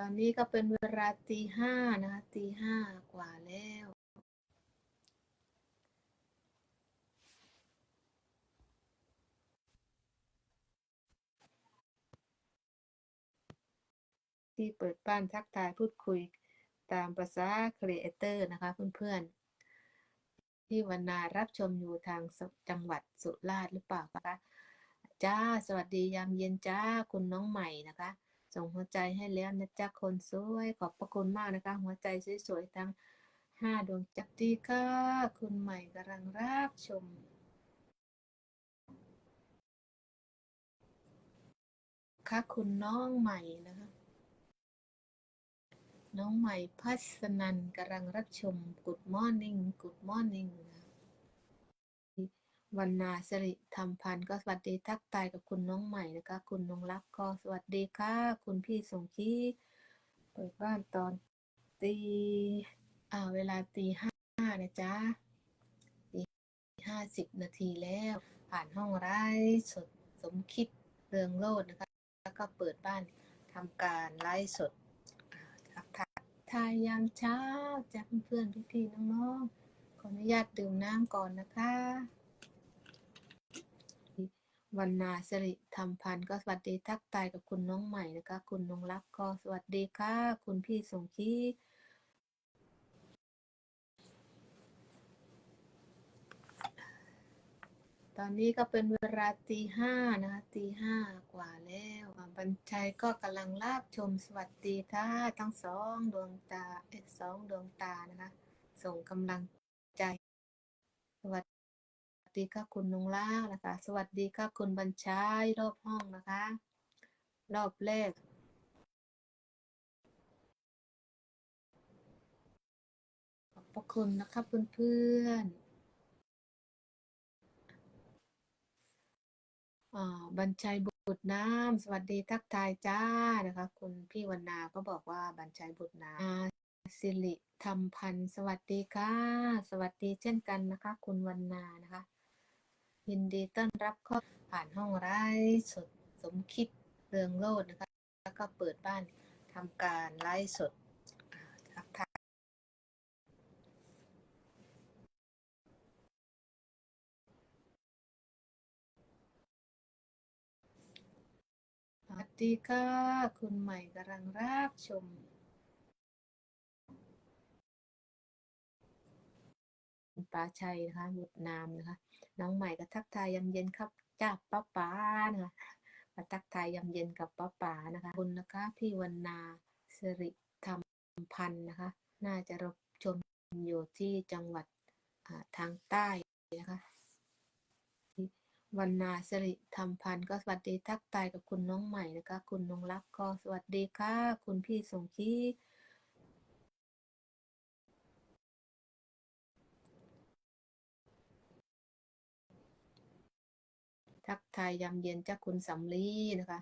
ตอนนี้ก็เป็นเวลาตีห้านะคะตีห้ากว่าแล้วที่เปิดบ้านทักทายพูดคุยตามภาษาครีเอเตอร์นะคะเพื่อนๆ ที่วันนารับชมอยู่ทางจังหวัดสุราษฎร์หรือเปล่าคะจ้า สวัสดียามเย็นจ้า คุณน้องใหม่นะคะ ส่งหัวใจให้แล้วนะจ๊ะคนสวย ขอบพระคุณมากนะคะ หัวใจสวยๆทั้งห้าดวงจักดีค่ะ คุณใหม่กำลังรับชมค่ะคุณน้องใหม่นะคะ น้องใหม่พัสนันกำลังรับชม Good Morning Good Morning วันนาสิริธรรมพันธ์ก็สวัสดีทักทายกับคุณน้องใหม่นะคะ คุณนงรักก็สวัสดีค่ะ คุณพี่สงคีเปิดบ้านตอนตีอ่าเวลาตีห้านะจ๊ะตีห้าสิบนาทีแล้ว ผ่านห้องไร้สดสมคิดเรืองโลดนะคะ แล้วก็เปิดบ้านทำการไลฟ์สดทักทายทายยามเช้าจากเพื่อนๆพี่ๆน้องๆขออนุญาตดื่มน้ำก่อนนะคะ วันนาสิริธรรมพันธ์ก็สวัสดีทักทายกับคุณน้องใหม่นะคะ คุณนงรักก็สวัสดีค่ะ คุณพี่สงคีตอนนี้ก็เป็นเวลาตีห้านะคะตีห้ากว่าแล้วบรรชัยก็กำลังลาบชมสวัสดีค่ะทั้งสองดวงตาสองดวงตานะคะ ส่งกำลังใจสวัส ดีค่ะคุณนงล่านะคะ สวัสดีค่ะคุณบรรชัยรอบห้องนะคะ รอบแรกขอบพระคุณนะคะเพื่อนๆอ่าบรรชัยบุตรน้ำสวัสดีทักทายจ้านะคะ คุณพี่วรรณาก็บอกว่าบรรชัยบุตรน้ำสิริธรรมพันธ์สวัสดีค่ะ สวัสดีเช่นกันนะคะ คุณวรรณานะคะ ยินดีต้อนรับเข้าผ่านห้องไร้สดสมคิดเรืองโลดนะคะ แล้วก็เปิดบ้านทำการไลฟ์สดทักทายสวัสดีค่ะ คุณใหม่กำลังรับชม ป้าชัยนะคะบุตรนามนะคะ น้องใหม่ก็ทักทายยามเย็นครับจ้าป้าป๋านะคะมาทักทายยามเย็นกับป้าป๋านะคะคุณนะคะพี่วรรณาสิริธรรมพันธ์นะคะ น่าจะรับชมอยู่ที่จังหวัดทางใต้นะคะวันนาสิริธรรมพันธ์ก็สวัสดีทักทายกับคุณน้องใหม่นะคะ คุณนงรักก็สวัสดีค่ะ คุณพี่สงคี ทักทายยามเย็นเจ้าคุณสำลีนะคะ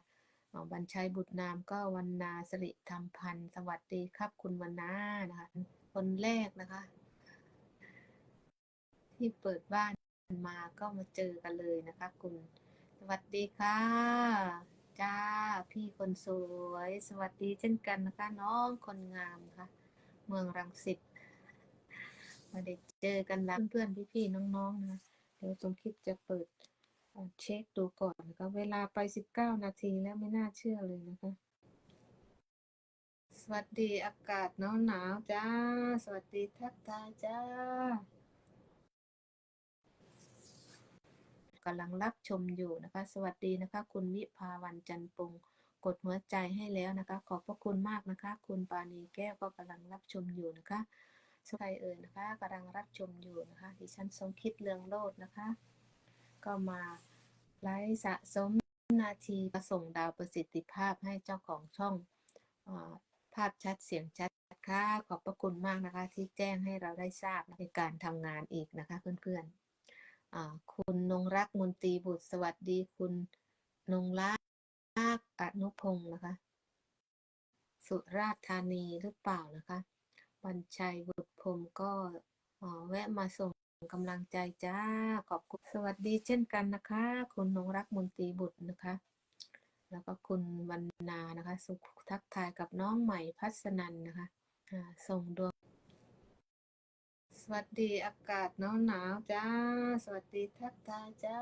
บัญชัยบุตรนามก็วันนาสิริธรรมพันธ์สวัสดีครับคุณวันนานะคะ คนแรกนะคะ ที่เปิดบ้านมาก็มาเจอกันเลยนะคะ คุณสวัสดีค่ะจ้าพี่คนสวย สวัสดีเช่นกันนะคะ น้องคนงามนะคะเมืองรังสิตมาได้เจอกันแล้วเพื่อนๆพี่ๆน้องๆนะคะเดี๋ยวสมคิดจะเปิด เช็คดูก่อนนะคะเวลาไปสิบเก้านาทีแล้วไม่น่าเชื่อเลยนะคะ สวัสดีอากาศหนาวหนาวจ้า สวัสดีทักทายจ้ากำลังรับชมอยู่นะคะ สวัสดีนะคะ คุณวิภาวันจันปงกดหัวใจให้แล้วนะคะ ขอบพระคุณมากนะคะ คุณปานีแก้วก็กำลังรับชมอยู่นะคะสใครเอ่ยนะคะกำลังรับชมอยู่นะคะดิฉันสมคิดเรืองโลดนะคะ ก็มาไลฟ์สะสมนาทีประส่งดาวประสิทธิภาพให้เจ้าของช่องอภาพชัดเสียงชัดค่ะขอบพระคุณมากนะคะ ที่แจ้งให้เราได้ทราบในการทำงานอีกนะคะเพื่อนๆคุณนงรักมนตรีบุตรสวัสดี คุณนงรักอนุพงศ์นะคะ สุราษฎร์ธานีหรือเปล่านะคะบัญชัยบุตรพรมก็แวะมาส่ง กำลังใจจ้า ขอบคุณสวัสดีเช่นกันนะคะ คุณนงรักมนตรีบุตรนะคะ แล้วก็คุณวรรณานะคะ สุขทักทายกับน้องใหม่พัสนันนะคะส่งดวง สวัสดีอากาศหนาวหนาวจ้า สวัสดีทักทายจ้า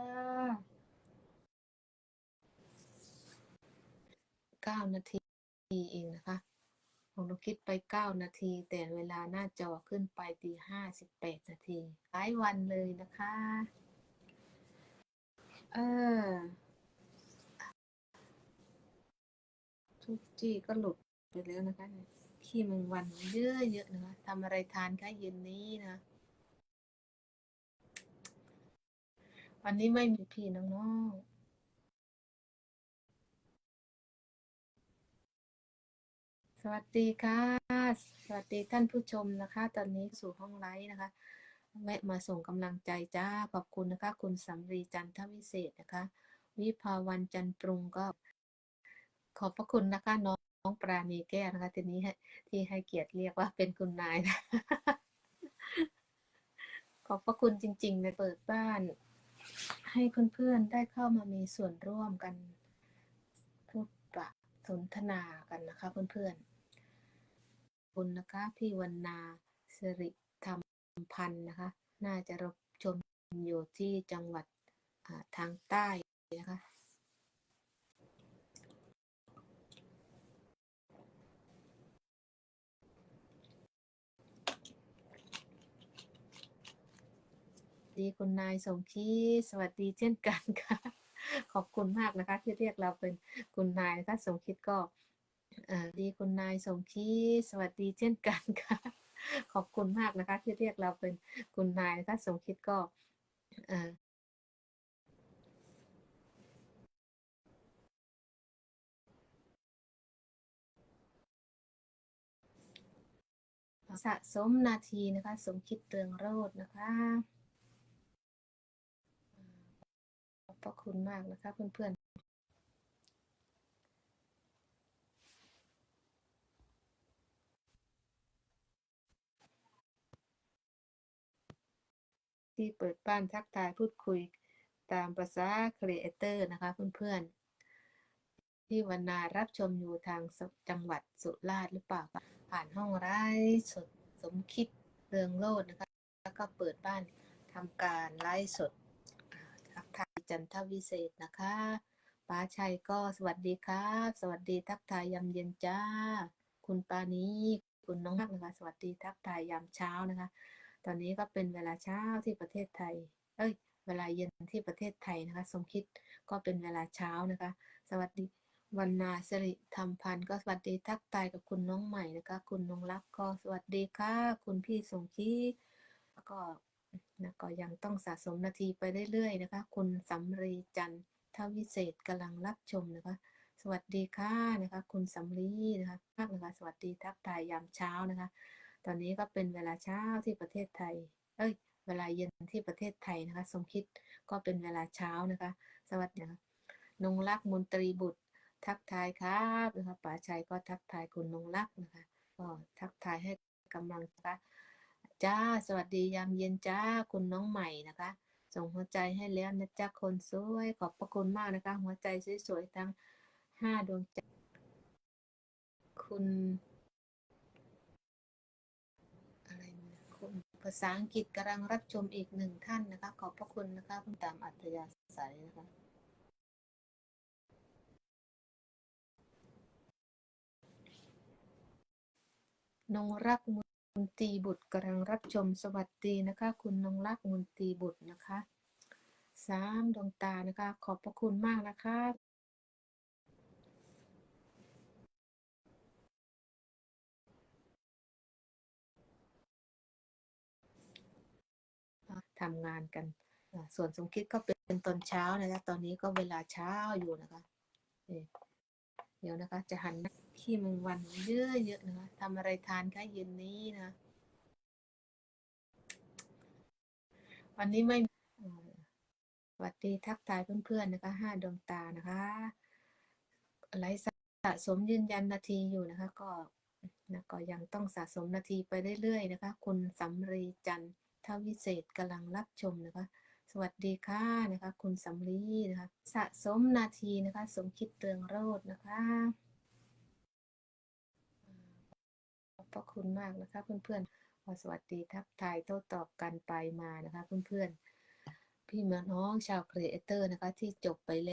เก้านาทีเองนะคะ ผมเราคิดไปเก้านาที แต่เวลาหน้าจอขึ้นไปตีห้าสิบแปดนาทีหลายวันเลยนะคะ เออทุกจี้ก็หลุดไปแล้วนะคะขี้แมงวันเยอะเยอะนะคะทำอะไรทานคะเย็นนี้นะ วันนี้ไม่มีพี่น้องๆ สวัสดีค่ะ สวัสดีท่านผู้ชมนะคะ ตอนนี้สู่ห้องไลฟ์นะคะแวะมาส่งกำลังใจจ้า ขอบคุณนะคะ คุณสำรีจันทวิเศษนะคะ วิภาวันจันทร์ปรุงก็ ขอบพระคุณนะคะน้องปราณีแก้วนะคะ ทีนี้ที่ให้เกียรติเรียกว่าเป็นคุณนายนะขอบพระคุณจริงๆในเปิดบ้าน ให้เพื่อนๆได้เข้ามามีส่วนร่วมกัน พูดปะสนทนากันนะคะเพื่อนๆขอบ คุณนะคะ พี่วรรณาสิริธรรมพันธ์นะคะ น่าจะรับชมอยู่ที่จังหวัดทางใต้นะคะ ดีคุณนายสมคิดสวัสดีเช่นกันค่ะ ขอบคุณมากนะคะ ที่เรียกเราเป็นคุณนายนะคะสมคิดก็ ดีคุณนายสมคิดสวัสดีเช่นกันค่ะ ขอบคุณมากนะคะ ที่เรียกเราเป็นคุณนายนะคะสมคิดก็สะสมนาทีนะคะ สมคิดเรืองโรจน์นะคะขอบพระคุณมากนะคะเพื่อนๆ ที่เปิดบ้านทักทายพูดคุยตามภาษาครีเอเตอร์นะคะเพื่อนๆ ที่วันนารับชมอยู่ทางจังหวัดสุราษฎร์หรือเปล่า ผ่านห้องไร้สดสมคิดเรืองโลดนะคะ แล้วก็เปิดบ้านทำการไลฟ์สดทักทายจันทวิเศษนะคะป้าชัยก็สวัสดีครับ สวัสดีทักทายยามเย็นจ้า คุณปานี้คุณน้องฮักนะคะ สวัสดีทักทายยามเช้านะคะ ตอนนี้ก็เป็นเวลาเช้าที่ประเทศไทย เอ้ย เวลาเย็นที่ประเทศไทยนะคะ สมคิดก็เป็นเวลาเช้านะคะ สวัสดีวันนาสิริธรรมพันธ์ก็สวัสดีทักทายกับคุณน้องใหม่นะคะ คุณนงรักก็สวัสดีค่ะ คุณพี่สมคิดแล้วก็นะก็ยังต้องสะสมนาทีไปเรื่อยๆนะคะ คุณสำรีจันทวิเศษกำลังรับชมนะคะ สวัสดีค่ะนะคะ คุณสำลีนะคะมากนะคะ สวัสดีทักทายยามเช้านะคะ ตอนนี้ก็เป็นเวลาเช้าที่ประเทศไทย เอ้ย เวลาเย็นที่ประเทศไทยนะคะ สมคิดก็เป็นเวลาเช้านะคะ สวัสดีนะคะนงรักมนตรีบุตร ทักทายครับนะคะป๋าชัยก็ทักทายคุณนงรักนะคะ ก็ทักทายให้กำลังนะคะจ้า สวัสดียามเย็นจ้า คุณน้องใหม่นะคะ ส่งหัวใจให้แล้วนะจ๊ะคนสวย ขอบพระคุณมากนะคะ หัวใจสวยๆทั้งห้าดวงใจคุณอะไรนะคุณ ภาษาอังกฤษกำลังรับชมอีกหนึ่งท่านนะคะ ขอบพระคุณนะคะคุณตามอัธยาศัยนะคะ นงรักมุนตีบุตรกำลังรับชมสวัสดีนะคะ คุณนงรักมุนตีบุตรนะคะสามดวงตานะคะ ขอบพระคุณมากนะคะ ทำงานกัน ส่วนสมคิดก็เป็นตอนเช้านะคะตอนนี้ก็เวลาเช้าอยู่นะคะเดี๋ยวนะคะ จะหันขี้แมงวันเยอะๆนะคะทำอะไรทานคะเย็นนี้นะวันนี้ไม่สวัสดีทักทายเพื่อนๆนะคะห้าดวงตานะคะไลฟ์สะสมยืนยันนาทีอยู่นะคะ ก็นะก็ยังต้องสะสมนาทีไปเรื่อยๆนะคะ คุณสำรีจันทร์ ทวิเศษกำลังรับชมนะคะ สวัสดีค่ะนะคะ คุณสำลีนะคะ สะสมนาทีนะคะ สมคิดเรืองโรจน์นะคะขอบพระคุณมากนะคะ เพื่อนๆขอสวัสดีทักทายโต้ตอบกันไปมานะคะ เพื่อนๆพี่น้องชาวครีเอเตอร์นะคะ ที่จบไปแล้ว